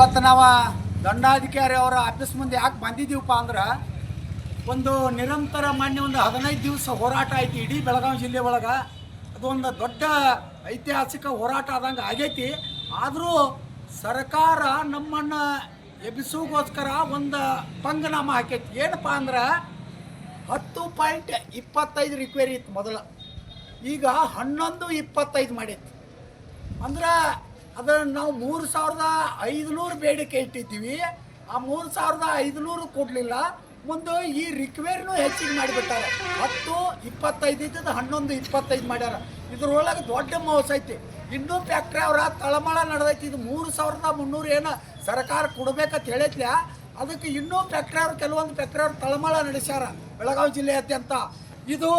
ಇವತ್ತು ನಾವು ದಂಡಾಧಿಕಾರಿ ಅವರ ಆಫೀಸ್ ಮುಂದೆ ಯಾಕೆ ಬಂದಿದ್ದೀವಪ್ಪ ಅಂದ್ರೆ ಒಂದು ನಿರಂತರ ಮಾನ್ಯ ಒಂದು ಹದಿನೈದು ದಿವಸ ಹೋರಾಟ ಐತಿ ಇಡೀ ಬೆಳಗಾವಿ ಜಿಲ್ಲೆ ಒಳಗೆ. ಅದೊಂದು ದೊಡ್ಡ ಐತಿಹಾಸಿಕ ಹೋರಾಟ ಆದಂಗೆ ಆಗೈತಿ. ಆದರೂ ಸರ್ಕಾರ ನಮ್ಮನ್ನು ಎಬ್ಬಿಸೋಗೋಸ್ಕರ ಒಂದು ಪಂಗನಾಮ ಹಾಕೈತಿ. ಏನಪ್ಪ ಅಂದ್ರೆ ಹತ್ತು ಪಾಯಿಂಟ್ ಇಪ್ಪತ್ತೈದು ರಿಕ್ವೇರಿ ಇತ್ತು ಮೊದಲು. ಈಗ ಹನ್ನೊಂದು ಇಪ್ಪತ್ತೈದು ಮಾಡೈತಿ ಅಂದ್ರೆ ಅದನ್ನು ನಾವು ಮೂರು ಸಾವಿರದ ಐದುನೂರು ಬೇಡಿಕೆ ಇಟ್ಟಿದ್ದೀವಿ. ಆ ಮೂರು ಸಾವಿರದ ಐದುನೂರು ಕೊಡಲಿಲ್ಲ. ಮುಂದೆ ಈ ರಿಕ್ವೇರಿನೂ ಹೆಚ್ಚಿಗೆ ಮಾಡಿಬಿಟ್ಟಾರೆ. ಹತ್ತು, ಇಪ್ಪತ್ತೈದು ಇದ್ದದ್ದು ಹನ್ನೊಂದು, ಇಪ್ಪತ್ತೈದು ಮಾಡ್ಯಾರ. ಇದ್ರೊಳಗೆ ದೊಡ್ಡ ಮೋಸ ಐತಿ. ಇನ್ನೂ ಫ್ಯಾಕ್ಟ್ರಿ ಅವರ ತಳಮಳ ನಡೆದೈತಿ. ಇದು ಮೂರು ಸಾವಿರದ ಮುನ್ನೂರು ಏನು ಸರ್ಕಾರ ಕೊಡ್ಬೇಕಂತ ಹೇಳೈತ್ಲ ಅದಕ್ಕೆ ಇನ್ನೂ ಫ್ಯಾಕ್ಟ್ರಿ ಅವರು, ಕೆಲವೊಂದು ಫ್ಯಾಕ್ಟ್ರಿ ಅವರು ತಳಮಳ ನಡೆಸ್ಯಾರ ಬೆಳಗಾವಿ ಜಿಲ್ಲೆಯಾದ್ಯಂತ. ಇದು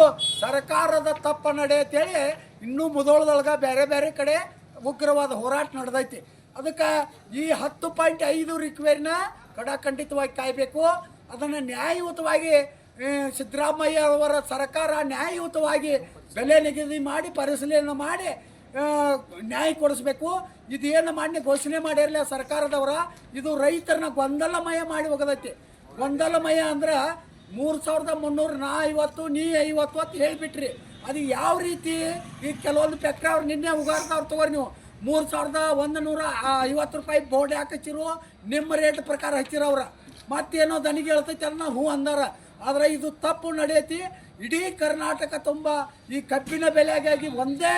ಸರ್ಕಾರದ ತಪ್ಪ ನಡೆ ಅಂತೇಳಿ ಇನ್ನೂ ಮುದೋಳದೊಳಗೆ ಬೇರೆ ಬೇರೆ ಕಡೆ ಉಗ್ರವಾದ ಹೋರಾಟ ನಡೆದೈತಿ. ಅದಕ್ಕೆ ಈ ಹತ್ತು ಪಾಯಿಂಟ್ ಐದು ರಿಕ್ವೇರಿನ ಕಡಾಖಂಡಿತವಾಗಿ ಕಾಯಬೇಕು. ಅದನ್ನು ನ್ಯಾಯಯುತವಾಗಿ ಸಿದ್ದರಾಮಯ್ಯ ಅವರ ಸರ್ಕಾರ ನ್ಯಾಯಯುತವಾಗಿ ಬೆಲೆ ನಿಗದಿ ಮಾಡಿ, ಪರಿಶೀಲನೆ ಮಾಡಿ ನ್ಯಾಯ ಕೊಡಿಸ್ಬೇಕು. ಇದೇನು ಮಾಡಿ ಘೋಷಣೆ ಮಾಡಿರಲಿಲ್ಲ ಸರ್ಕಾರದವರ. ಇದು ರೈತರನ್ನ ಗೊಂದಲಮಯ ಮಾಡಿ ಹೋಗದೈತಿ. ಗೊಂದಲಮಯ ಅಂದ್ರೆ ಮೂರು ಸಾವಿರದ ಮುನ್ನೂರು ನಾ ಐವತ್ತು, ನೀ ಐವತ್ತು ಅಂತ ಹೇಳಿಬಿಟ್ರಿ. ಅದು ಯಾವ ರೀತಿ? ಈಗ ಕೆಲವೊಂದು ಫ್ಯಾಕ್ಟ್ರಿ ಅವ್ರು ನಿನ್ನೆ ಉಗಾರ್ದವ್ರು ತಗೋರಿ ನೀವು. ಮೂರು ಸಾವಿರದ ಒಂದು ನೂರ ಐವತ್ತು ರೂಪಾಯಿ ಬೋರ್ಡ್ ಹಚ್ಚಿರು ನಿಮ್ಮ ರೇಟ್ ಪ್ರಕಾರ ಹಚ್ಚಿರ ಅವ್ರ. ಮತ್ತೇನೋ ದನಿಗೆ ಹೇಳ್ತೈತೆ ಅದನ್ನ ಹೂ ಅಂದಾರ. ಆದರೆ ಇದು ತಪ್ಪು ನಡೆಯತಿ. ಇಡೀ ಕರ್ನಾಟಕ ತುಂಬ ಈ ಕಬ್ಬಿನ ಬೆಲೆಗಾಗಿ ಒಂದೇ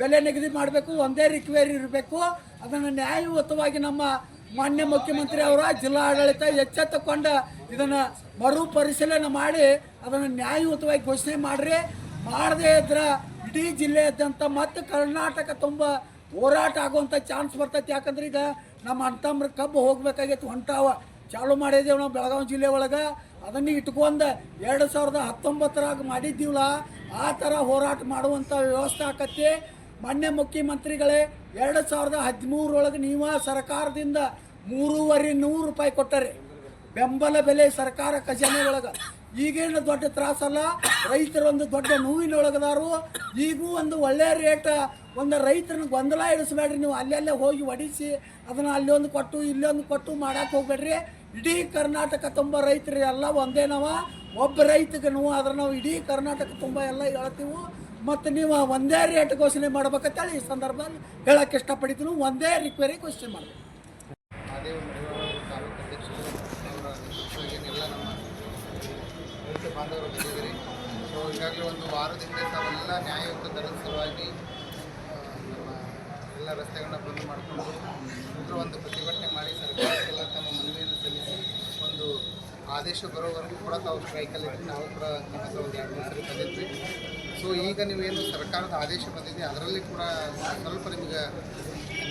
ಬೆಲೆ ನಿಗದಿ ಮಾಡಬೇಕು, ಒಂದೇ ರಿಕ್ವೇರಿ ಇರಬೇಕು. ಅದನ್ನು ನ್ಯಾಯಯುತವಾಗಿ ನಮ್ಮ ಮಾನ್ಯ ಮುಖ್ಯಮಂತ್ರಿ ಅವರ ಜಿಲ್ಲಾಡಳಿತ ಎಚ್ಚೆತ್ತುಕೊಂಡು ಇದನ್ನು ಮರು ಪರಿಶೀಲನೆ ಮಾಡಿ, ಅದನ್ನು ನ್ಯಾಯಯುತವಾಗಿ ಘೋಷಣೆ ಮಾಡ್ರಿ. ಮಾಡದೇ ಇದ್ರೆ ಇಡೀ ಜಿಲ್ಲೆಯಾದ್ಯಂತ ಮತ್ತು ಕರ್ನಾಟಕ ತುಂಬ ಹೋರಾಟ ಆಗುವಂಥ ಚಾನ್ಸ್ ಬರ್ತೈತಿ. ಯಾಕಂದ್ರೆ ಈಗ ನಮ್ಮ ಅಂತಮ್ರ ಕಬ್ಬು ಹೋಗ್ಬೇಕಾಗೈತಿ ಹೊಂಟಾವ. ಚಾಲು ಮಾಡಿದ್ದೇವೆ ನಾವು ಬೆಳಗಾವಿ ಜಿಲ್ಲೆ ಒಳಗೆ. ಅದನ್ನು ಇಟ್ಕೊಂಡು ಎರಡು ಸಾವಿರದ ಹತ್ತೊಂಬತ್ತರಾಗ ಮಾಡಿದ್ದೀವಲ್ಲ, ಆ ಥರ ಹೋರಾಟ ಮಾಡುವಂಥ ವ್ಯವಸ್ಥೆ ಆಕತಿ ಮಾನ್ಯ ಮುಖ್ಯಮಂತ್ರಿಗಳೇ, ಎರಡು ಸಾವಿರದ ಹದಿಮೂರರೊಳಗೆ ನೀವು ಸರ್ಕಾರದಿಂದ ಮೂರುವರೆ ನೂರು ರೂಪಾಯಿ ಕೊಟ್ಟರೆ ಬೆಂಬಲ ಬೆಲೆ ಸರ್ಕಾರ ಖಜಾನೆ ಒಳಗೆ. ಈಗೇನು ದೊಡ್ಡ ತ್ರಾಸಲ್ಲ? ರೈತರು ಒಂದು ದೊಡ್ಡ ನೋವಿನೊಳಗದಾರು. ಈಗೂ ಒಂದು ಒಳ್ಳೆ ರೇಟ್. ಒಂದು ರೈತರನ್ನ ಗೊಂದಲ ಇಳಿಸ್ಬೇಡ್ರಿ ನೀವು. ಅಲ್ಲೆಲ್ಲೇ ಹೋಗಿ ಹೊಡಿಸಿ ಅದನ್ನು ಅಲ್ಲೊಂದು ಕೊಟ್ಟು, ಇಲ್ಲೊಂದು ಕೊಟ್ಟು ಮಾಡಕ್ಕೆ ಹೋಗ್ಬೇಡ್ರಿ. ಇಡೀ ಕರ್ನಾಟಕ ತುಂಬ ರೈತರು ಎಲ್ಲ ಒಂದೇ ಒಬ್ಬ ರೈತಗೆ ನೋವು ಆದ್ರೆ ನಾವು ಇಡೀ ಕರ್ನಾಟಕ ತುಂಬ ಎಲ್ಲ ಹೇಳ್ತೀವಿ. ಮತ್ತು ನೀವು ಒಂದೇ ರೇಟ್ ಘೋಷಣೆ ಮಾಡ್ಬೇಕಂತೇಳಿ ಈ ಸಂದರ್ಭದಲ್ಲಿ ಹೇಳಕ್ಕೆ ಇಷ್ಟಪಡ್ತೀನಿ. ಒಂದೇ ರಿಕ್ವೈರಿ ಘೋಷಣೆ ಮಾಡಬೇಕು. ಬಾಂಧವರು ಬಂದಿದ್ದೀರಿ. ಸೊ ಈಗಾಗಲೇ ಒಂದು ವಾರದಿಂದ ತಾವೆಲ್ಲ ನ್ಯಾಯಯುಕ್ತ ದರದ ಸಲುವಾಗಿ ನಮ್ಮ ಎಲ್ಲ ರಸ್ತೆಗಳನ್ನ ಬಂದ್ ಮಾಡಿಕೊಂಡು ಒಂದು ಪ್ರತಿಭಟನೆ ಮಾಡಿ ಸರ್ಕಾರಕ್ಕೆಲ್ಲ ತಮ್ಮ ಮನವಿಯನ್ನು ಸಲ್ಲಿಸಿ ಒಂದು ಆದೇಶ ಬರೋವರೆಗೂ ಕೂಡ ತಾವು ಸ್ಟ್ರೈಕಲ್ಲಿ ನಾವು ಕೂಡ ನಿಮ್ಮ ಹತ್ರ ಒಂದು ಎರಡು ಸರಿ ಬಂದಿದ್ವಿ. ಸೊ ಈಗ ನೀವೇನು ಸರ್ಕಾರದ ಆದೇಶ ಬಂದಿದೆ, ಅದರಲ್ಲಿ ಕೂಡ ಸ್ವಲ್ಪ ನಿಮಗೆ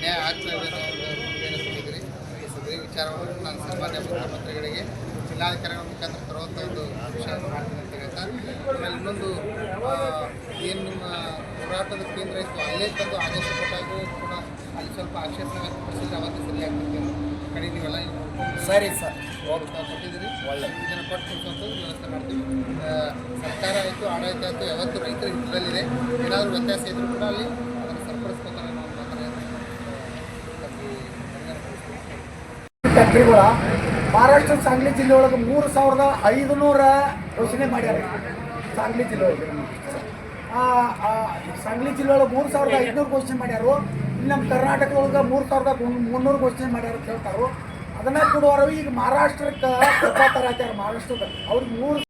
ನ್ಯಾಯ ಆಗ್ತಾ ಇದೆ ಅನ್ನೋ ಒಂದು ಭರವಸೆಯನ್ನು ಕೊಟ್ಟಿದ್ದೀರಿ. ಇದೇ ವಿಚಾರವನ್ನು ನಾನು ಸಾಮಾನ್ಯ ಮುಖ್ಯಮಂತ್ರಿಗಳಿಗೆ ಜಿಲ್ಲಾಧಿಕಾರಿಗಳ ಮುಖಾಂತರ ತರುವಂಥ ಒಂದು ವಿಷಯ ಮಾಡ್ತೀನಿ ಅಂತ ಹೇಳ್ತಾ ಆಮೇಲೆ ಇನ್ನೊಂದು ಏನು ನಿಮ್ಮ ಹೋರಾಟದ ಕೇಂದ್ರ ಇತ್ತು ಅಲ್ಲೇ ತಂದು ಆದೇಶ ಕೊಟ್ಟಾಗೂ ಕೂಡ ಅಲ್ಲಿ ಸ್ವಲ್ಪ ಆಕ್ಷೇಪ ವ್ಯಕ್ತಪಡಿಸಿದ್ರೆ ಅವತ್ತು ಸರಿ ಆಗ್ತದೆ ಕಡೆ ನೀವೆಲ್ಲ ಸರಿ ಸರ್. ಕೊಟ್ಟಿದ್ದೀರಿ. ಒಳ್ಳೆ. ಇದನ್ನು ಕೊಟ್ಟು ವ್ಯವಸ್ಥೆ ಮಾಡ್ತೀವಿ. ಸರ್ಕಾರ ಆಯಿತು ಆಡಳಿತ ಆಯಿತು ಯಾವತ್ತು ರೈತರ ಹಿತದಲ್ಲಿದೆ. ಏನಾದರೂ ವ್ಯತ್ಯಾಸ ಇದ್ದರೂ ಕೂಡ ಅಲ್ಲಿ ಅದನ್ನು ಸರಿಪಡಿಸ್ಕೋತಾರೆ ಅನ್ನೋ ಒಂದು ಮಹಾರಾಷ್ಟ್ರ ಸಾಂಗ್ಲಿ ಜಿಲ್ಲೆ ಒಳಗೆ ಮೂರು ಸಾವಿರದ ಐದುನೂರ ಘೋಷಣೆ ಮಾಡ್ಯಾರ. ಸಾಂಗ್ಲಿ ಜಿಲ್ಲೆ ಒಳಗೆ ಸಾಂಗ್ಲಿ ಜಿಲ್ಲೆ ಒಳಗೆ ಮೂರು ಸಾವಿರದ ಐದುನೂರು ಘೋಷಣೆ ಮಾಡ್ಯಾರು. ಇಲ್ಲಿ ನಮ್ಮ ಕರ್ನಾಟಕದೊಳಗೆ ಮೂರು ಸಾವಿರದ ಮುನ್ನೂರು ಘೋಷಣೆ ಮಾಡ್ಯಾರ ಅಂತ ಹೇಳ್ತಾರು. ಅದನ್ನ ಕೊಡುವರು ಈಗ ಮಹಾರಾಷ್ಟ್ರಕ್ಕೆ ಕೊಡ್ತಾರೆ ಮಹಾರಾಷ್ಟ್ರದಲ್ಲಿ ಅವ್ರಿಗೆ ಮೂರು